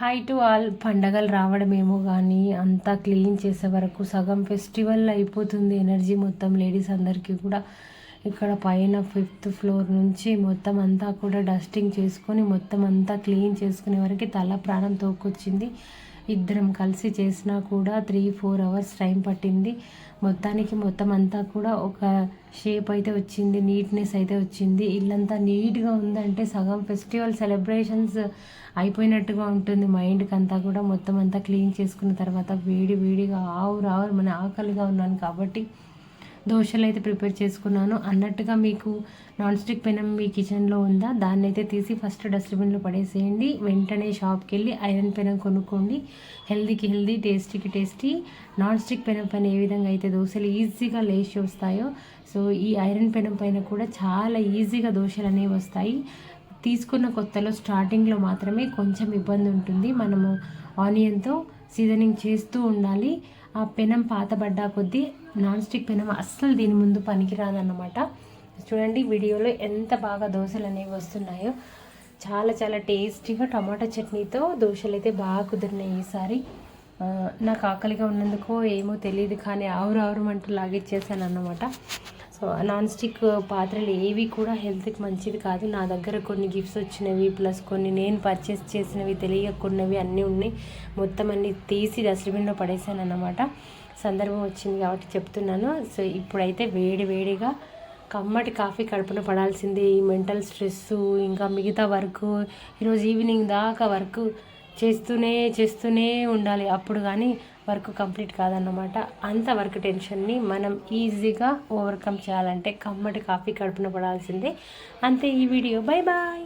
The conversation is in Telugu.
హై టు ఆల్ పండగలు రావడమేమో కానీ అంతా క్లీన్ చేసే వరకు సగం ఫెస్టివల్ అయిపోతుంది ఎనర్జీ మొత్తం లేడీస్ అందరికీ కూడా. ఇక్కడ పైన ఫిఫ్త్ ఫ్లోర్ నుంచి మొత్తం అంతా కూడా డస్టింగ్ చేసుకొని మొత్తం అంతా క్లీన్ చేసుకునే వరకు తల ప్రాణం తోకొచ్చింది. ఇద్దరం కలిసి చేసినా కూడా త్రీ ఫోర్ అవర్స్ టైం పట్టింది. మొత్తానికి మొత్తం అంతా కూడా ఒక షేప్ అయితే వచ్చింది నీట్నెస్ అయితే వచ్చింది. ఇల్లంతా నీట్గా ఉందంటే సగం ఫెస్టివల్ సెలబ్రేషన్స్ అయిపోయినట్టుగా ఉంటుంది. మైండ్కి అంతా కూడా మొత్తం అంతా క్లీన్ చేసుకున్న తర్వాత వేడి వేడిగా ఆవు రావు మన ఆకలిగా ఉన్నాను కాబట్టి దోశలు అయితే ప్రిపేర్ చేసుకున్నాను. అన్నట్టుగా మీకు నాన్ స్టిక్ పెనం మీ కిచెన్లో ఉందా? దాన్ని అయితే తీసి ఫస్ట్ డస్ట్బిన్లో పడేసేయండి. వెంటనే షాప్కి వెళ్ళి ఐరన్ పెనం కొనుక్కోండి. హెల్దీకి హెల్దీ టేస్టీకి టేస్టీ నాన్ స్టిక్ పెనం పైన ఏ విధంగా అయితే దోశలు ఈజీగా లేచి వస్తాయో సో ఈ ఐరన్ పెనం పైన కూడా చాలా ఈజీగా దోశలు అనేవి వస్తాయి. తీసుకున్న కొత్తలో స్టార్టింగ్లో మాత్రమే కొంచెం ఇబ్బంది ఉంటుంది. మనము ఆనియన్తో సీజనింగ్ చేస్తూ ఉండాలి. ఆ పెనం పాతబడ్డా కొద్దీ నాన్ స్టిక్ పెనం అస్సలు దీని ముందు పనికిరాదన్నమాట. చూడండి వీడియోలో ఎంత బాగా దోశలు అనేవి వస్తున్నాయో. చాలా చాలా టేస్టీగా టమాటా చట్నీతో దోశలు అయితే బాగా కుదిరినాయి ఈసారి. నాకు ఆకలిగా ఉన్నందుకో ఏమో తెలియదు కానీ ఆవురు ఆవురు మంటూ లాగిచ్చేసాను అన్నమాట సో నాన్ స్టిక్ పాత్రలు ఏవి కూడా హెల్త్కి మంచిది కాదు. నా దగ్గర కొన్ని గిఫ్ట్స్ వచ్చినవి ప్లస్ కొన్ని నేను పర్చేస్ చేసినవి తెలియకున్నవి అన్నీ ఉన్నాయి. మొత్తం అన్నీ తీసి డస్ట్బిన్లో పడేసాను అన్నమాట సందర్భం వచ్చింది కాబట్టి చెప్తున్నాను. సో ఇప్పుడైతే వేడి వేడిగా కమ్మటి కాఫీ కడుపున పడాల్సిందే. ఈ మెంటల్ స్ట్రెస్ ఇంకా మిగతా వర్క్ ఈరోజు ఈవినింగ్ దాకా వర్క్ చేస్తూనే చేస్తూనే ఉండాలి. అప్పుడు కానీ వర్క్ కంప్లీట్ కాదన్నమాట. అంత వర్క్ టెన్షన్ని మనం ఈజీగా ఓవర్కమ్ చేయాలంటే కమ్మటి కాఫీ కడుపున పడాల్సిందే. అంతే ఈ వీడియో. Bye bye.